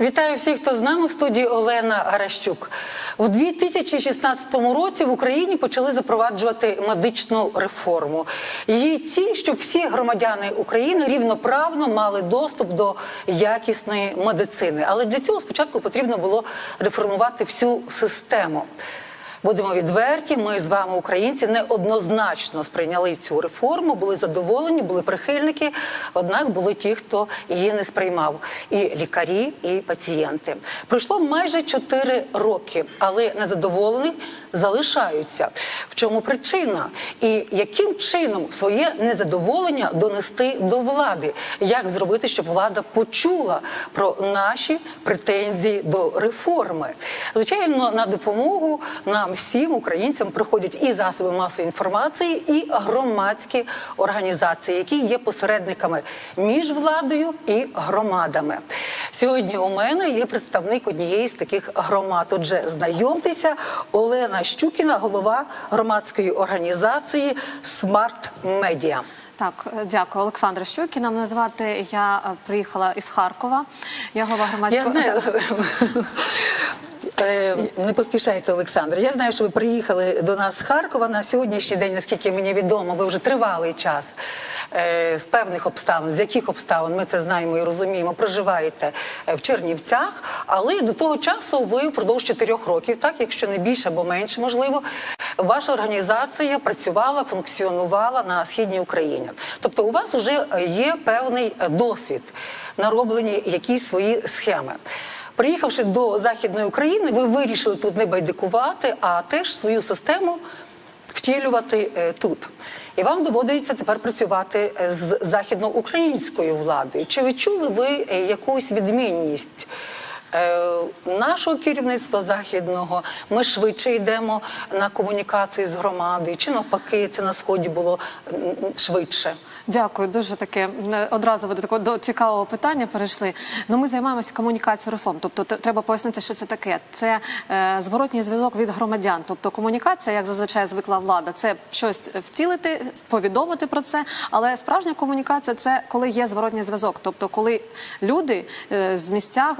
Вітаю всіх, хто з нами в студії Олена Гаращук. У 2016 році в Україні почали запроваджувати медичну реформу. Її ціль, щоб всі громадяни України рівноправно мали доступ до якісної медицини. Але для цього спочатку потрібно було реформувати всю систему. Будемо відверті, ми з вами, українці, неоднозначно сприйняли цю реформу, були задоволені, були прихильники. Однак були ті, хто її не сприймав, і лікарі, і пацієнти. Пройшло майже 4 роки, але незадоволених залишаються. В чому причина? І яким чином своє незадоволення донести до влади? Як зробити, щоб влада почула про наші претензії до реформи? Звичайно, на допомогу нам всім українцям приходять і засоби масової інформації, і громадські організації, які є посередниками між владою і громадами. Сьогодні у мене є представник однієї з таких громад. Отже, знайомтеся, Олена Щукіна, голова громадської організації Смарт Медіа. Так, е, дякую, Олександра Щукіна. Мене звати я е, приїхала із Харкова. Я голова Я громадського знаю. Е, Не поспішайте, Олександр. Я знаю, що ви приїхали до нас з Харкова на сьогоднішній день, наскільки мені відомо, ви вже тривалий час з певних обставин, з яких обставин ми це знаємо і розуміємо, проживаєте е, в Чернівцях, але до того часу ви впродовж чотирьох років, так якщо не більше або менше, можливо, ваша організація працювала, функціонувала на східній Україні. Тобто, у вас вже є певний е, досвід, нароблені якісь свої схеми. Приїхавши до західної України, ви вирішили тут не байдикувати, а теж свою систему втілювати е, тут. І вам доводиться тепер працювати е, з західноукраїнською владою. Чи відчули ви е, якусь відмінність? Е, Нашого керівництва західного ми швидше йдемо на комунікацію з громадою, чи навпаки, це на сході було швидше. Дякую, дуже таке е, одразу ви до такого до цікавого питання перейшли. Ну, ми займаємося комунікацією реформ. Тобто, треба пояснити, що це таке. Це е, зворотній зв'язок від громадян. Тобто, комунікація, як зазвичай звикла влада, це щось втілити, повідомити про це. Але справжня комунікація це коли є зворотній зв'язок. Тобто, коли люди з місцях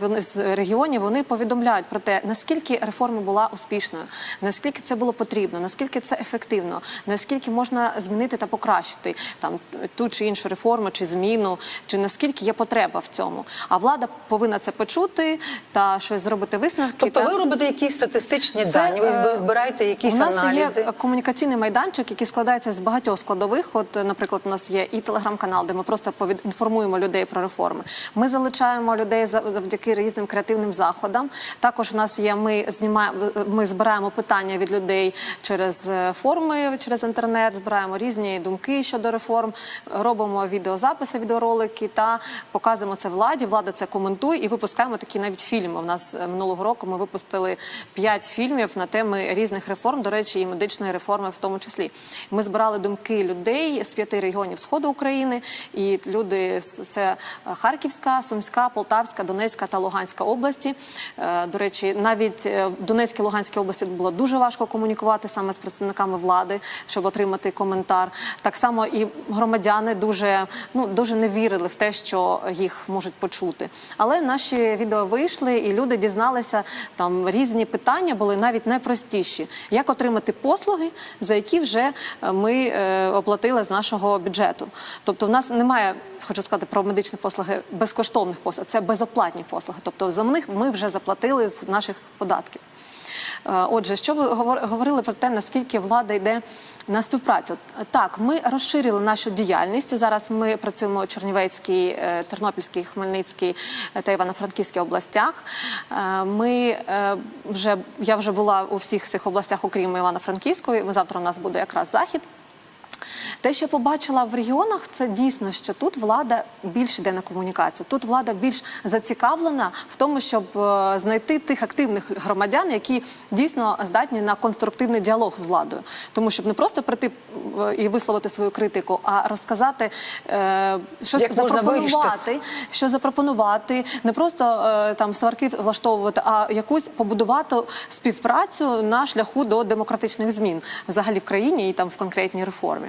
вони з регіонів вони повідомляють про те, наскільки реформа була успішною, наскільки це було потрібно, наскільки це ефективно, наскільки можна змінити та покращити там ту чи іншу реформу, чи зміну, чи наскільки є потреба в цьому. А влада повинна це почути та щось зробити висновки. Тобто та... ви робите якісь статистичні Це, дані, ви, е, збираєте якісь у нас аналізи. є комунікаційний майданчик, який складається з багатьох складових. От, наприклад, у нас є і телеграм-канал, де ми просто інформуємо людей про реформи. Ми залучаємо людей завдяки різним креативним заходам. Також у нас є. Ми знімаємо, ми збираємо питання від людей через е, форуми, через інтернет, збираємо різні думки щодо реформ, робимо відеозаписи, відеоролики та показуємо це владі. Влада це коментує і випускаємо такі навіть фільми. У нас е, минулого року ми випустили п'ять фільмів на теми різних реформ, до речі, і медичної реформи в тому числі. Ми збирали думки людей з п'яти регіонів сходу України, і люди це Харківська, Сумська, Полтавська, Донецька та Луганська області. Е, До речі, навіть е, в Донецькій Луганській області було дуже важко комунікувати саме з представниками влади, щоб отримати коментар. Так само і громадяни дуже ну дуже не вірили в те, що їх можуть почути. Але наші відео вийшли, і люди дізналися там різні питання були навіть найпростіші: як отримати послуги, за які вже е, ми оплатили з нашого бюджету. Тобто, в нас немає. Хочу сказати про медичні послуги безкоштовних послуг. Це безоплатні послуги. Тобто за них ми вже заплатили з наших податків. Е, Отже, що ви говорили про те, наскільки влада йде на співпрацю? Так, ми розширили нашу діяльність. Зараз ми працюємо у Чернівецькій, е, Тернопільській, Хмельницькій та Івано-Франківській областях. Е, Ми вже я вже була у всіх цих областях, окрім Івано-Франківської. Завтра у нас буде якраз захід. Те, що я побачила в регіонах, це дійсно, що тут влада більш йде на комунікацію. Тут влада більш зацікавлена в тому, щоб е, знайти тих активних громадян, які дійсно здатні на конструктивний діалог з владою. Тому щоб не просто прийти е, і висловити свою критику, а розказати е, щось Як запропонувати, що запропонувати, не просто там сварки влаштовувати, а якусь побудувати співпрацю на шляху до демократичних змін взагалі в країні і там в конкретній реформі.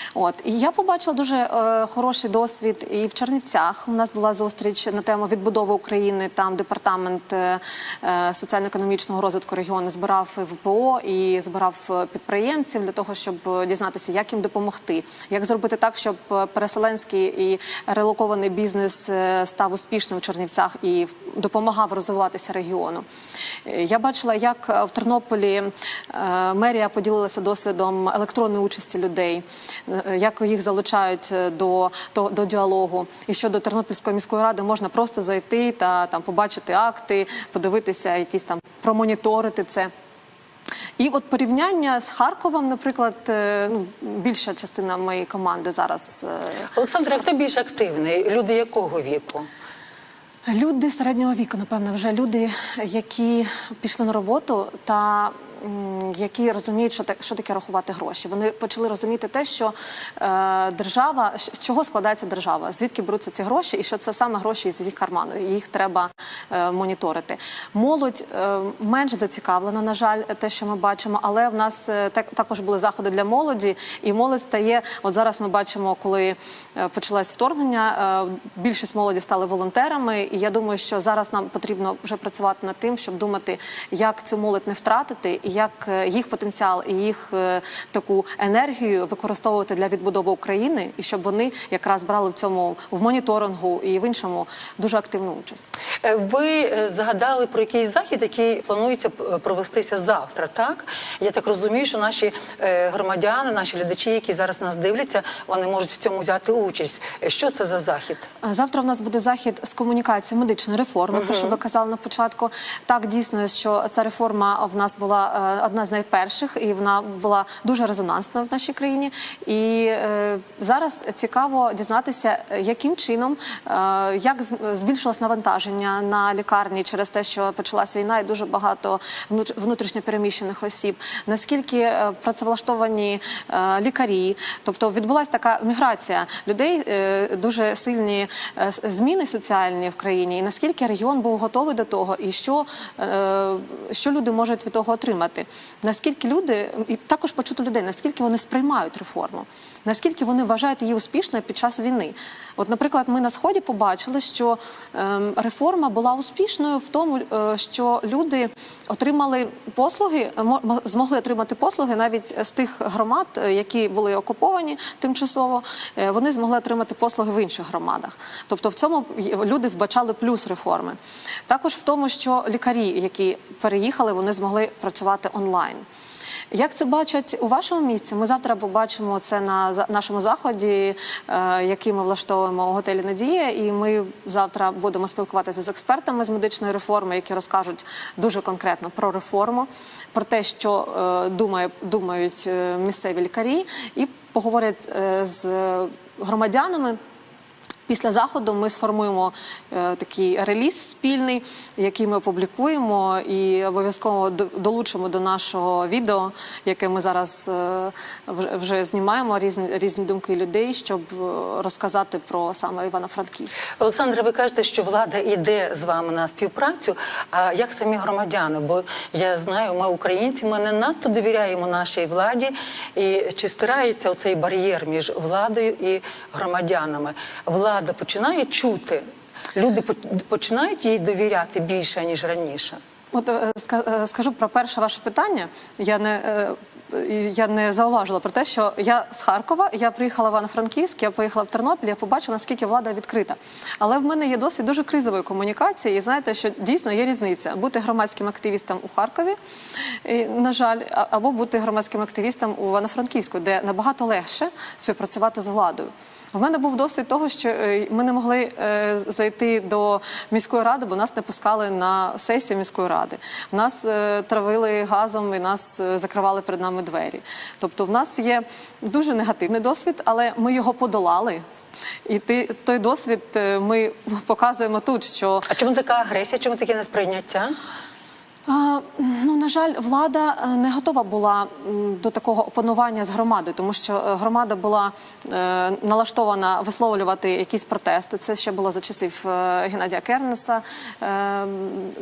От і я побачила дуже е, хороший досвід і в Чернівцях. У нас була зустріч на тему відбудови України. Там департамент е, е, соціально-економічного розвитку регіону збирав ВПО і збирав е, підприємців для того, щоб е, дізнатися, як їм допомогти, як зробити так, щоб переселенський і релокований бізнес став успішним в Чернівцях і допомагав розвиватися регіону. Я бачила, як в Тернополі мерія поділилася досвідом електронної участі людей, як їх залучають е, до, до, до діалогу. І що до Тернопільської міської ради можна просто зайти та там побачити акти, подивитися, якісь там промоніторити це. І от порівняння з Харковом, наприклад, е, ну більша частина моєї команди зараз. е, Олександр, а хто більш активний? Люди якого віку? Люди середнього віку, напевно, вже люди, які пішли на роботу та які розуміють, що, так, що таке рахувати гроші. Вони почали розуміти те, що е, держава, з чого складається держава, звідки беруться ці гроші, і що це саме гроші з їх карману. і Їх треба е, моніторити. Молодь е, менш зацікавлена, на жаль, те, що ми бачимо, але в нас е, так, також були заходи для молоді, і молодь стає. От зараз ми бачимо, коли е, почалось вторгнення, е, більшість молоді стали волонтерами. І я думаю, що зараз нам потрібно вже працювати над тим, щоб думати, як цю молодь не втратити, як е, їх потенціал і їх е, таку енергію використовувати для відбудови України, і щоб вони якраз брали в цьому в моніторингу і в іншому дуже активну участь. Е, Ви згадали про якийсь захід, який планується провестися завтра, так? Я так розумію, що наші громадяни, наші глядачі, які зараз нас дивляться, вони можуть в цьому взяти участь. Що це за захід? Завтра в нас буде захід з комунікації медичної реформи, про що ви казали на початку. Так, дійсно, що ця реформа в нас була одна з найперших, і вона була дуже резонансна в нашій країні. І е, зараз цікаво дізнатися, е, яким чином, е, як збільшилось навантаження на лікарні через те, що почалась війна, і дуже багато внутрі- внутрішньопереміщених осіб. Наскільки е, працевлаштовані е, лікарі, тобто відбулася така міграція людей, е, дуже сильні е, зміни соціальні в країні, і наскільки регіон був готовий до того, і що, е, що люди можуть від того отримати? Наскільки люди і також почути людей, наскільки вони сприймають реформу? Наскільки вони вважають її успішною під час війни? От, наприклад, ми на сході побачили, що ем, реформа була успішною в тому, е, що люди отримали послуги, мо- змогли отримати послуги навіть з тих громад, е, які були окуповані тимчасово. е, Вони змогли отримати послуги в інших громадах. Тобто, в цьому люди вбачали плюс реформи. Також в тому, що лікарі, які переїхали, вони змогли працювати онлайн. Як це бачать у вашому місці? Ми завтра побачимо це на нашому заході, е, який ми влаштовуємо у готелі Надія. І ми завтра будемо спілкуватися з експертами з медичної реформи, які розкажуть дуже конкретно про реформу, про те, що е, думає, думають е, місцеві лікарі, і поговорять з громадянами. Після заходу ми сформуємо е, такий реліз спільний, який ми опублікуємо, і обов'язково долучимо до нашого відео, яке ми зараз е, вже- знімаємо різні різні думки людей, щоб е, розказати про саме Івано-Франківськ. Олександре, ви кажете, що влада йде з вами на співпрацю. А як самі громадяни? Бо я знаю, ми українці, ми не надто довіряємо нашій владі. І чи стирається оцей бар'єр між владою і громадянами? Влада починає чути. Люди починають їй довіряти більше ніж раніше. От е, е, скажу про перше ваше питання. Я не е, я не зауважила про те, що я з Харкова, я приїхала в Івано-Франківськ, я поїхала в Тернопіль, я побачила, наскільки влада відкрита. Але в мене є досвід дуже кризової комунікації, і знаєте, що дійсно є різниця бути громадським активістом у Харкові, на жаль, або бути громадським активістом у Івано-Франківську, де набагато легше співпрацювати з владою. У мене був досвід того, що е, ми не могли е, зайти до міської ради, бо нас не пускали на сесію міської ради. Нас е, травили газом і нас закривали перед нами двері. Тобто, в нас є дуже негативний досвід, але ми його подолали. І ти, той досвід ми показуємо тут, що А чому така агресія? Чому таке несприйняття? Ну на жаль, влада е, не готова була до такого опанування з громадою, тому що е, громада була е, налаштована висловлювати якісь протести. Це ще було за часів Геннадія Кернеса.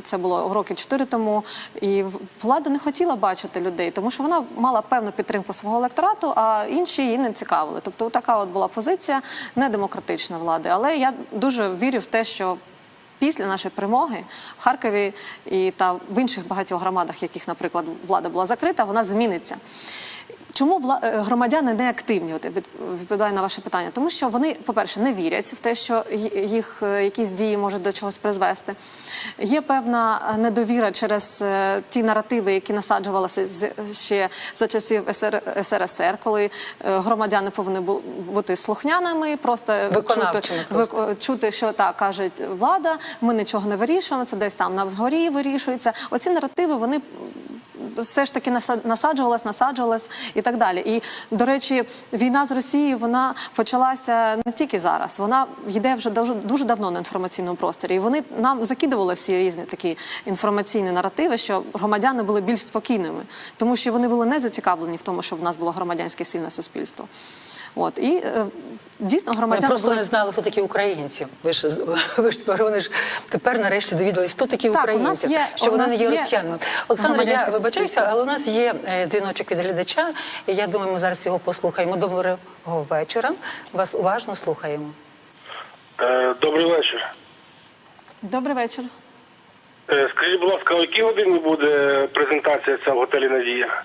Це було роки чотири тому. І влада не хотіла бачити людей, тому що вона мала певну підтримку свого електорату, а інші її не цікавили. Тобто, така от була позиція недемократична влади. Але я дуже вірю в те, що Після нашої перемоги в Харкові і та в інших багатьох громадах, яких, наприклад, влада була закрита, вона зміниться. Чому е, громадяни не активні? От від- відповідаю на ваше питання, тому що вони, по-перше, не вірять в те, що їх е, якісь дії можуть до чогось призвести. Є певна е, недовіра через ті наративи, які насаджувалися ще за часів СР, СРСР, коли громадяни повинні бу- бути слухняними, просто чути, просто. чути, що так каже влада, ми нічого не вирішуємо, це десь там на вгорі вирішується. Оці наративи вони. Все ж таки насаджувалась, насаджувалась і так далі. І до речі, війна з Росією вона почалася не тільки зараз. Вона йде вже дуже, дуже давно на інформаційному просторі. І вони нам закидували всі різні такі інформаційні наративи, що громадяни були більш спокійними, тому що вони були не зацікавлені в тому, що в нас було громадянське сильне суспільство. От і е, дійсно Ми громадяни просто були... не знали, хто такі українці. Ви ж ви ж тепер вони ж тепер нарешті довідались, хто такі Так, у українці, нас є- що у вони нас не є росіянами. Олександр, я вибачаюся, але у нас є е, дзвіночок від глядача, і я думаю, ми зараз його послухаємо. Доброго вечора. Вас уважно слухаємо. Е, Добрий вечір. Добрий вечір. Скажіть, будь ласка, о якій годині буде презентація ця в готелі Надія?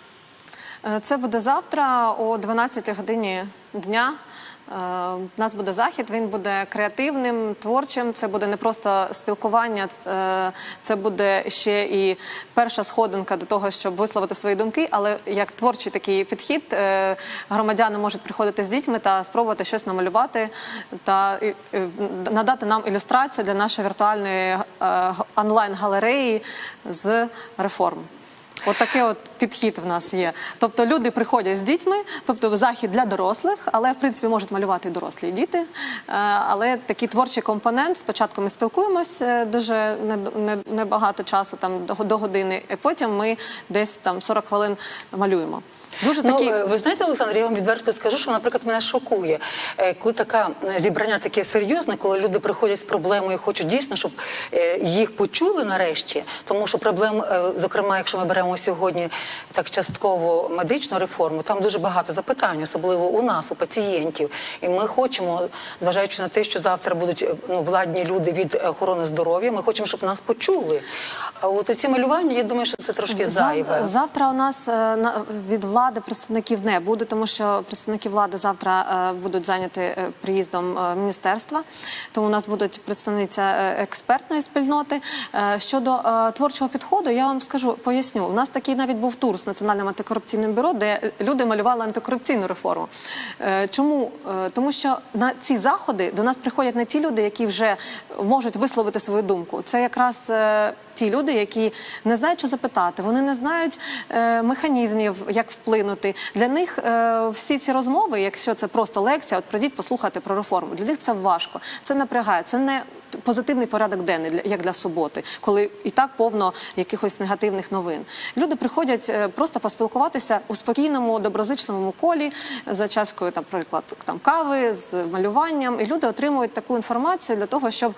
Е, Це буде завтра о 12 годині дня. Е, У нас буде захід, він буде креативним, творчим. Це буде не просто спілкування, е, це буде ще і перша сходинка до того, щоб висловити свої думки. Але як творчий такий підхід, е, громадяни можуть приходити з дітьми та спробувати щось намалювати та е, е, надати нам ілюстрацію для нашої віртуальної е, онлайн-галереї з реформ. От от підхід в нас є. Тобто люди приходять з дітьми, тобто захід для дорослих, але в принципі можуть малювати і дорослі діти. Е, Але такий творчий компонент. Спочатку ми спілкуємось е, дуже небагато не, не багато часу, там до години, і потім ми десь там 40 хвилин малюємо. Дуже такі Ну, е, ви знаєте, Олександр, я вам відверто скажу, що, наприклад, мене шокує, е, коли така е, зібрання таке серйозне, коли люди приходять з проблемою і хочуть дійсно, щоб е, їх почули нарешті. Тому що проблем, зокрема, якщо ми беремо сьогодні так частково медичну реформу, там дуже багато запитань, особливо у нас, у пацієнтів. І ми хочемо, зважаючи на те, що завтра будуть ну, владні люди від охорони здоров'я, ми хочемо, щоб нас почули. А от оці малювання, я думаю, що це трошки зайве. Завтра у нас на- від влади представників не буде, тому що представники влади завтра е, будуть зайняті е, приїздом е, міністерства. Тому у нас будуть представниця експертної спільноти. Щодо творчого підходу, я вам скажу, поясню. У нас такий навіть був тур з національним антикорупційним бюро, де люди малювали антикорупційну реформу. Чому? Тому що на ці заходи до нас приходять не ті люди, які вже можуть висловити свою думку. Це якраз ті люди, які не знають, що запитати, вони не знають механізмів, як вплинути. Для них е, всі ці розмови, якщо це просто лекція, от прийдіть послухати про реформу. Для них це важко, це напрягає, це не позитивний порядок денний, як для суботи, коли і так повно якихось негативних новин. Люди приходять е, просто поспілкуватися у спокійному, доброзичливому колі за чашкою, там, наприклад, там кави з малюванням, і люди отримують таку інформацію для того, щоб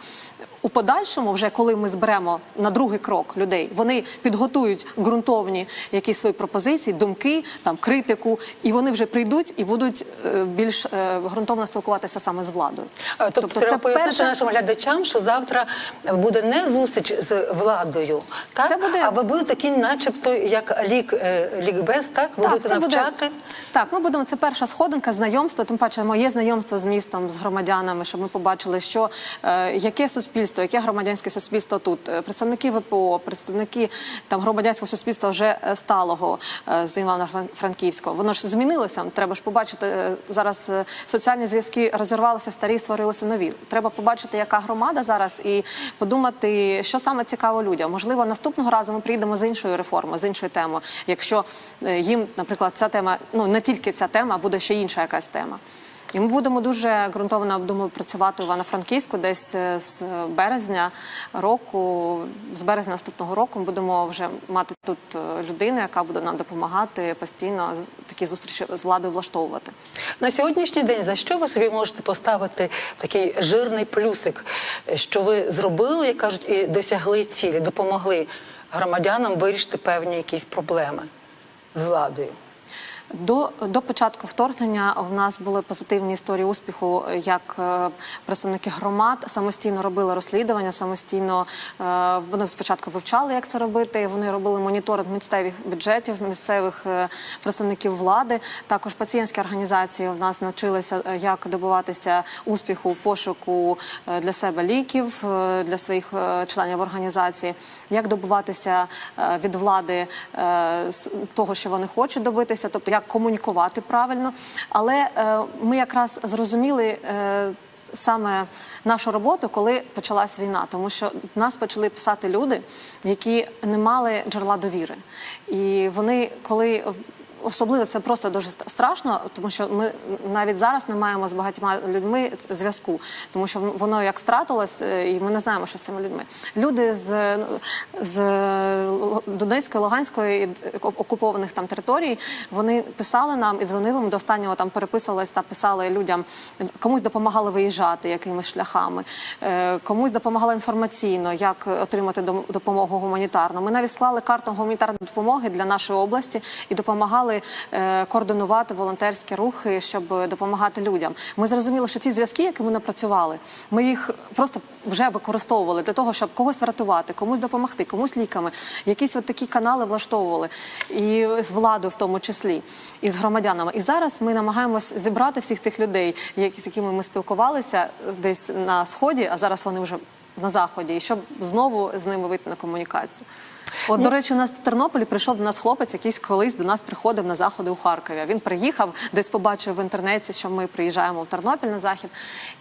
у подальшому, вже коли ми зберемо на другий крок людей, вони підготують ґрунтовні якісь свої пропозиції, думки, там критику, і вони вже прийдуть і будуть е, більш е, ґрунтовно спілкуватися саме з владою. Тобто, треба пояснити перше- нашим глядачам, що завтра буде не зустріч з владою, так? Це буде- а ви будете такі, начебто, як лік, е, лікбез, так? Ви будете навчати. Буде, так, ми будемо. Це перша сходинка, знайомство. Тим паче, моє знайомство з містом, з громадянами, щоб ми побачили, що е, яке суспільство, яке громадянське суспільство тут. Е, Представники ВПО, представники там громадянського суспільства вже сталого е, з Івано-Франківського. Воно ж змінилося. Треба ж побачити зараз. Соціальні зв'язки розірвалися, старі створилися нові. Треба побачити, яка громада зараз, і подумати, що саме цікаво людям. Можливо, наступного разу ми приїдемо з іншою реформою, з іншою темою. Якщо е, їм, наприклад, ця тема, ну не тільки ця тема, а буде ще інша якась тема. І ми будемо дуже ґрунтовно думаю, працювати в Івано-Франківську десь е, з березня року, з березня наступного року ми будемо вже мати тут е, людину, яка буде нам допомагати постійно такі зустрічі з владою влаштовувати. На сьогоднішній день за що ви собі можете поставити такий жирний плюсик, що ви зробили, як кажуть, і досягли цілі, допомогли громадянам вирішити певні якісь проблеми з владою? До, до початку вторгнення в нас були позитивні історії успіху, як е, представники громад самостійно робили розслідування, самостійно е, вони спочатку вивчали, як це робити. Вони робили моніторинг місцевих бюджетів, місцевих е, представників влади. Також пацієнтські організації в нас навчилися, як добиватися успіху в пошуку для себе ліків для своїх членів організації, як добиватися е, від влади того, що вони хочуть добитися, тобто як комунікувати правильно. Але е, ми якраз зрозуміли. е, Саме нашу роботу, коли почалась війна, тому що нас почали писати люди, які не мали джерела довіри, і вони, коли Особливо це просто дуже страшно, тому що ми навіть зараз не маємо з багатьма людьми зв'язку, тому що воно як втратилось, е, і ми не знаємо, що з цими людьми. Люди з, з Донецької, Луганської і окупованих там територій вони писали нам і дзвонили. Ми до останнього там переписувались та писали людям. Комусь допомагали виїжджати якимись шляхами, е, комусь допомагали інформаційно, як отримати допомогу гуманітарну. Ми навіть склали карту гуманітарної допомоги для нашої області і допомагали е, координувати волонтерські рухи, щоб допомагати людям. Ми зрозуміли, що ці зв'язки, які ми напрацювали, ми їх просто вже використовували для того, щоб когось врятувати, комусь допомогти, комусь ліками. Якісь от такі канали влаштовували і з владою, в тому числі, і з громадянами. І зараз ми намагаємось зібрати всіх тих людей, які, з якими ми спілкувалися десь на сході, а зараз вони вже на заході, і щоб знову з ними вийти на комунікацію. От, до речі, у нас в Тернополі прийшов до нас хлопець, якийсь колись до нас приходив на заходи у Харкові. Він приїхав, десь побачив в інтернеті, що ми приїжджаємо в Тернопіль на захід,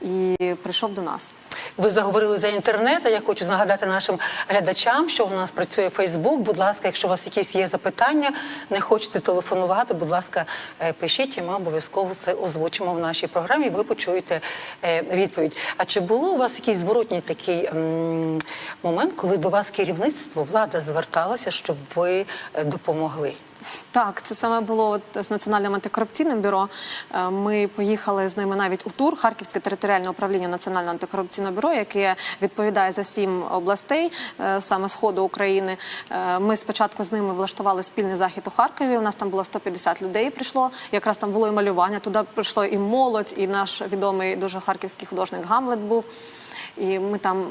і прийшов до нас. Ви заговорили за інтернет. а Я хочу нагадати нашим глядачам, що у нас працює Фейсбук. Будь ласка, якщо у вас якісь є запитання, не хочете телефонувати, будь ласка, е, пишіть, і ми обов'язково це озвучимо в нашій програмі. і Ви почуєте е, відповідь. А чи було у вас якийсь зворотній такий момент, коли до вас керівництво влада зверталася, щоб ви е, допомогли? Так, це саме було от з національним антикорупційним бюро. Е, Ми поїхали з ними навіть у тур Харківське територіальне управління Національного антикорупційного бюро, яке відповідає за сім областей, е, саме сходу України. Ми спочатку з ними влаштували спільний захід у Харкові. У нас там було 150 людей. Прийшло якраз там було і малювання. Туди прийшло і молодь, і наш відомий дуже харківський художник Гамлет був. І ми там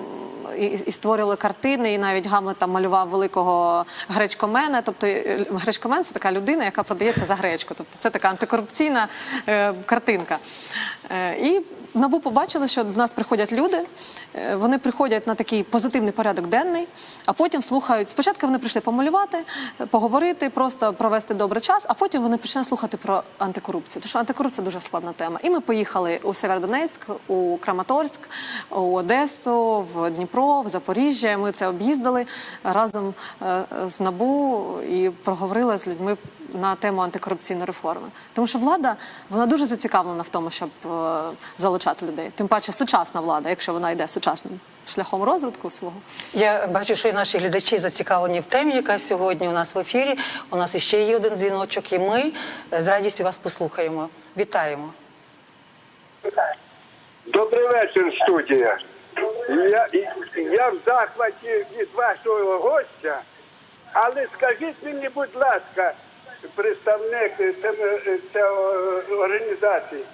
і, і створювали картини, і навіть Гамлет там малював великого гречкомена. Тобто е, гречкомен це така людина, яка продається за гречку. Тобто це така антикорупційна е, картинка. Е, і НАБУ побачили, що до нас приходять люди, е, вони приходять на такий позитивний порядок денний, а потім слухають. Спочатку вони прийшли помалювати, е, поговорити, просто провести добрий час, а потім вони почали слухати про антикорупцію. Тому що антикорупція дуже складна тема. І ми поїхали у Северодонецьк, у Краматорськ, у Одесу, в Дніпро, в Запоріжжя. Ми це об'їздили разом е, з НАБУ і проговорили з людьми на тему антикорупційної реформи. Тому що влада вона дуже зацікавлена в тому, щоб е, залучати людей. Тим паче сучасна влада, якщо вона йде сучасним шляхом розвитку свого. Я бачу, що і наші глядачі зацікавлені в темі, яка сьогодні у нас в ефірі. У нас іще є один дзвіночок, і ми е, з радістю вас послухаємо. Вітаємо. Добрий вечір, студія. Я, я в захваті від вашого гостя, але скажіть мені, будь ласка, представник цим- цього організації,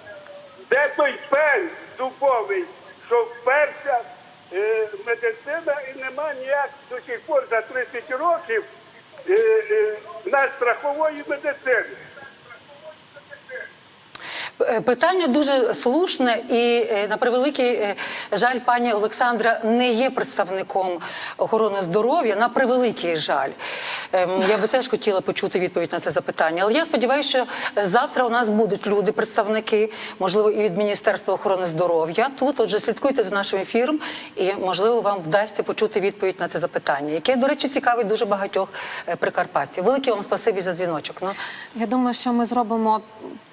де той пень дубовий, що вперся е, медицина і нема ніяк до сих пор за 30 років е, е, на страхової медицини. Е, Питання дуже слушне, і е, на превеликий е, жаль, пані Олександра не є представником охорони здоров'я. На превеликий жаль. Ем, Я би теж хотіла почути відповідь на це запитання. Але я сподіваюся, що завтра у нас будуть люди, представники, можливо, і від Міністерства охорони здоров'я. Тут отже, слідкуйте за нашим ефіром, і можливо вам вдасться почути відповідь на це запитання, яке, до речі, цікавить дуже багатьох прикарпатців. Велике вам спасибі за дзвіночок. Ну Я думаю, що ми зробимо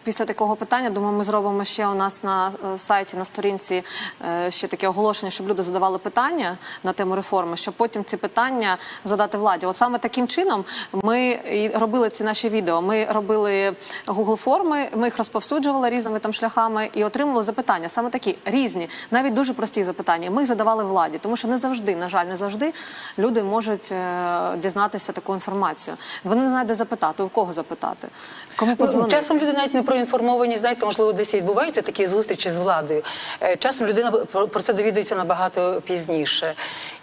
після такого питання, думаю, ми зробимо ще у нас на е, сайті, на сторінці е, ще таке оголошення, щоб люди задавали питання на тему реформи, щоб потім ці питання задати владі. От саме таким чином ми робили ці наші відео. Ми робили Google форми, ми їх розповсюджували різними там шляхами і отримували запитання, саме такі різні, навіть дуже прості запитання. Ми їх задавали владі, тому що не завжди, на жаль, не завжди люди можуть е, дізнатися таку інформацію. Вони не знають, де запитати, у кого запитати, кому подзвонити. Часом люди навіть не проінформовані, знаєте, можливо, десь відбуваються такі зустрічі з владою. Е, Часом людина про це довідується набагато пізніше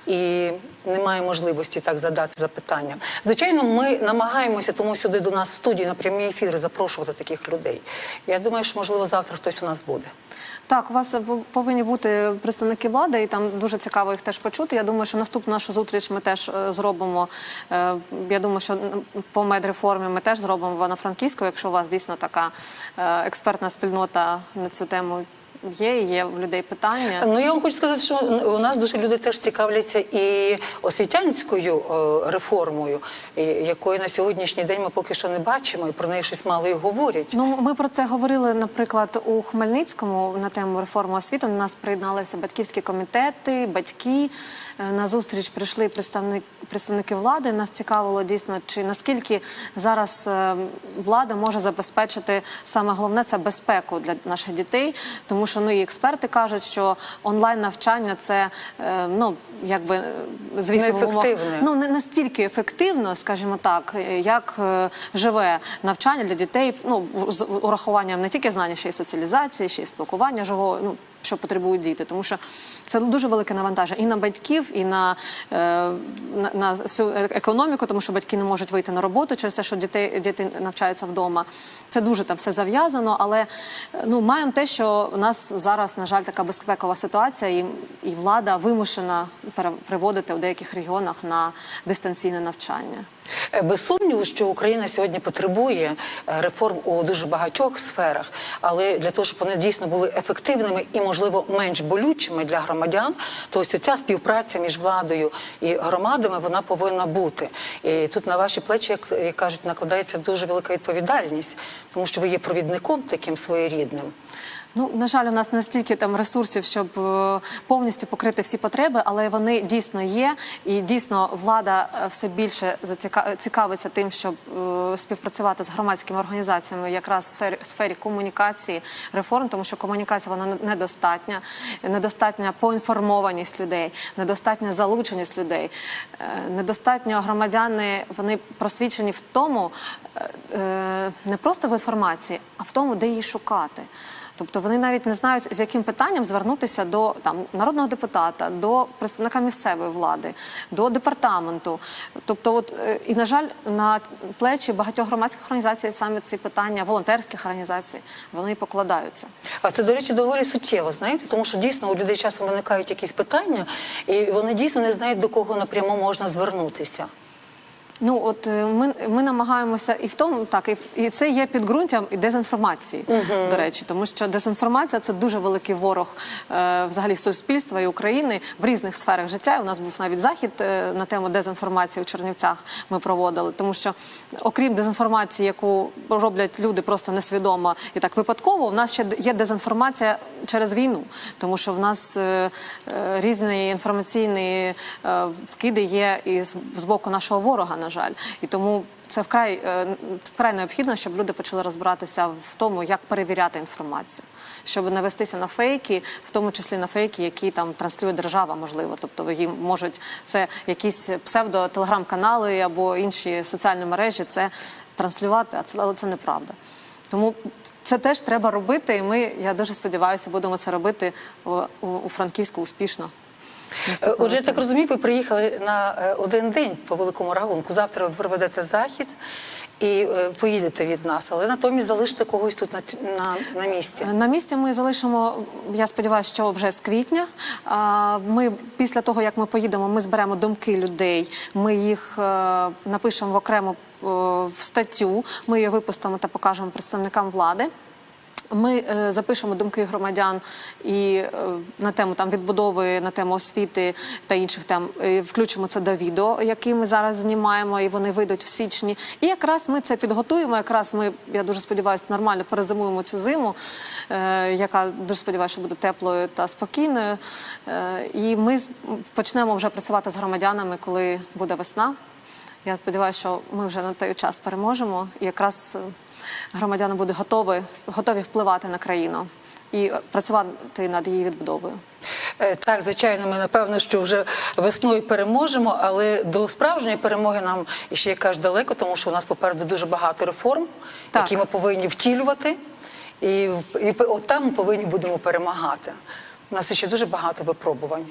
і немає можливості так задати запитання. Звичайно, ми намагаємося тому сюди до нас в студію на прямі ефіри запрошувати таких людей. Я думаю, що можливо завтра хтось у нас буде. Так, у вас повинні бути представники влади, і там дуже цікаво їх теж почути. Я думаю, що наступну нашу зустріч ми теж е, зробимо. е, Я думаю, що по медреформі ми теж зробимо в Івано-Франківську, якщо у вас дійсно така е, експертна спільнота на цю тему є, і є в людей питання. Ну я вам хочу сказати, що у нас дуже люди теж цікавляться і освітянською е, реформою, якої на сьогоднішній день ми поки що не бачимо, і про неї щось мало і говорять. Ну, ми про це говорили, наприклад, у Хмельницькому на тему реформи освіти. До нас приєдналися батьківські комітети, батьки. Е, На зустріч прийшли представник, представники влади. Нас цікавило дійсно, чи наскільки зараз е, влада може забезпечити саме головне це безпеку для наших дітей, тому що ну і експерти кажуть, що онлайн навчання це е, ну якби е, звісно умовах- ну не настільки ефективно, скажімо так, як живе навчання для дітей, ну з урахуванням не тільки знання, ще й соціалізації, ще й спілкування живого. Ну що потребують діти, тому що це дуже велике навантаження і на батьків, і на, е, на, на всю економіку, тому що батьки не можуть вийти на роботу через те, що дітей діти навчаються вдома. Це дуже там все зав'язано, але е, ну маємо те, що у нас зараз, на жаль, така безпекова ситуація, і, і влада вимушена приводити у деяких регіонах на дистанційне навчання. Е, Без сумніву, що Україна сьогодні потребує е, реформ у дуже багатьох сферах, але для того, щоб вони дійсно були ефективними і, можливо, менш болючими для громадян, то ось ця співпраця між владою і громадами вона повинна бути. І тут на ваші плечі, як, як кажуть, накладається дуже велика відповідальність, тому що ви є провідником таким своєрідним. Ну, на жаль, у нас не стільки там ресурсів, щоб е, повністю покрити всі потреби, але вони дійсно є, і дійсно влада е, все більше цікавиться тим, щоб е, співпрацювати з громадськими організаціями якраз в сфері- комунікації реформ, тому що комунікація вона не- недостатня, недостатня поінформованість людей, недостатня залученість людей, недостатньо громадяни вони просвічені в тому, не просто в інформації, а в тому, де її шукати. Тобто вони навіть не знають, з яким питанням звернутися до там народного депутата, до представника місцевої влади, до департаменту. Тобто, от е, і на жаль, на плечі багатьох громадських організацій саме ці питання волонтерських організацій вони покладаються. А це, до речі, доволі суттєво, знаєте, тому що дійсно у людей часом виникають якісь питання, і вони дійсно не знають, до кого напряму можна звернутися. Ну от е, ми, ми намагаємося і в тому, так і, і це є підґрунтям і дезінформації, до речі, тому що дезінформація це дуже великий ворог е, взагалі суспільства і України в різних сферах життя. У нас був навіть захід е, на тему дезінформації у Чернівцях. Ми проводили, тому що окрім дезінформації, яку роблять люди просто несвідомо і так випадково, у нас ще є дезінформація через війну, тому що в нас е, е, різні інформаційні е, вкиди є і з, з боку нашого ворога, на жаль. І тому це вкрай, е, вкрай необхідно, щоб люди почали розбиратися в тому, як перевіряти інформацію, щоб не вестися на фейки, в тому числі на фейки, які там транслює держава, можливо. Тобто їм можуть це якісь псевдо-телеграм-канали або інші соціальні мережі це транслювати, а це але це неправда. Тому це теж треба робити, і ми, я дуже сподіваюся, будемо це робити у, у Франківську успішно. Е, Отже, я так розумію, ви приїхали на е, один день по великому рахунку. Завтра ви проведете захід і е, поїдете від нас, але натомість залишите когось тут на, на, на місці. На місці ми залишимо, я сподіваюся, що вже з квітня. Ми після того, як ми поїдемо, ми зберемо думки людей. Ми їх напишемо в окрему в статтю. Ми її випустимо та покажемо представникам влади. Ми е, запишемо думки громадян і е, на тему там відбудови, на тему освіти та інших тем. Включимо це до відео, які ми зараз знімаємо, і вони вийдуть в січні. І якраз ми це підготуємо. Якраз ми, я дуже сподіваюся, нормально перезимуємо цю зиму, е, яка дуже сподіваюся, що буде теплою та спокійною. І ми почнемо вже працювати з громадянами, коли буде весна. Я сподіваюся, що ми вже на той час переможемо, і якраз громадяни будуть готові, готові впливати на країну і працювати над її відбудовою. Е, Так, звичайно, ми напевно, що вже весною переможемо, але до справжньої перемоги нам ще якраз далеко, тому що у нас попереду дуже багато реформ, Так. які ми повинні втілювати, і, і от там ми повинні будемо перемагати. У нас ще дуже багато випробувань.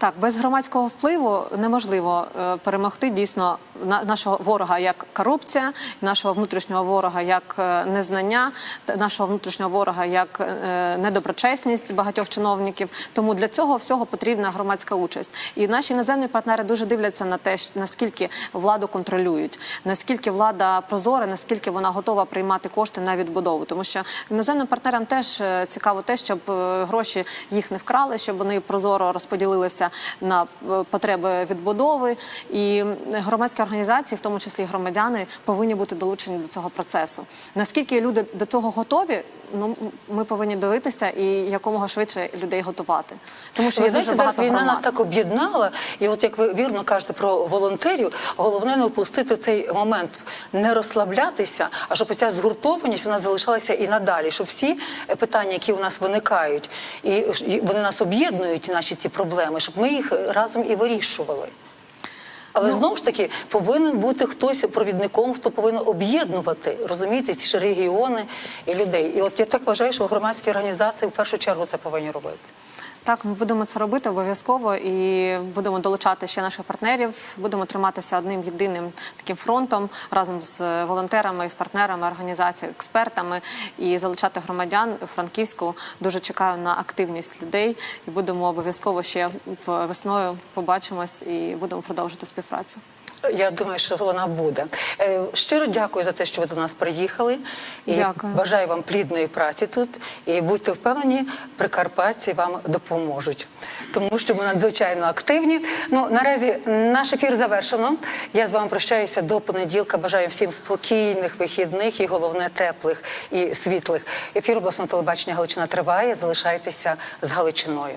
Так, без громадського впливу неможливо е, перемогти дійсно на- нашого ворога як корупція, нашого внутрішнього ворога як е, незнання, нашого внутрішнього ворога як е, недоброчесність багатьох чиновників. Тому для цього всього потрібна громадська участь. І наші іноземні партнери дуже дивляться на те, наскільки владу контролюють, наскільки влада прозора, наскільки вона готова приймати кошти на відбудову. Тому що іноземним партнерам теж цікаво те, щоб гроші їх не вкрали, щоб вони прозоро розподілилися на е, потреби відбудови. І громадські організації, в тому числі громадяни, повинні бути долучені до цього процесу. Наскільки люди до цього готові? Ну ми повинні дивитися і якомога швидше людей готувати. Тому що Ви є дуже зараз багато війна громад. нас так об'єднала, і от як ви вірно кажете про волонтерів, головне не опустити цей момент, не розслаблятися, а щоб ця згуртованість вона залишалася і надалі, щоб всі питання, які у нас виникають, і вони нас об'єднують, наші ці проблеми, щоб ми їх разом і вирішували. Але знову ж таки повинен бути хтось провідником, хто повинен об'єднувати, розумієте, ці ж регіони і людей. І от я так вважаю, що громадські організації в першу чергу це повинні робити. Так, ми будемо це робити обов'язково і будемо долучати ще наших партнерів. Будемо триматися одним єдиним таким фронтом разом з волонтерами, з партнерами, організаціями, експертами і залучати громадян Франківську. Дуже чекаю на активність людей і будемо обов'язково ще весною побачимось і будемо продовжити співпрацю. Я думаю, що вона буде. Е, Щиро дякую за те, що ви до нас приїхали. І Дякую. бажаю вам плідної праці тут. І будьте впевнені, прикарпатці вам допоможуть, тому що ми надзвичайно активні. Ну наразі наш ефір завершено. Я з вами прощаюся до понеділка. Бажаю всім спокійних вихідних і головне теплих і світлих. Ефір обласного телебачення Галичина триває. Залишайтеся з Галичиною.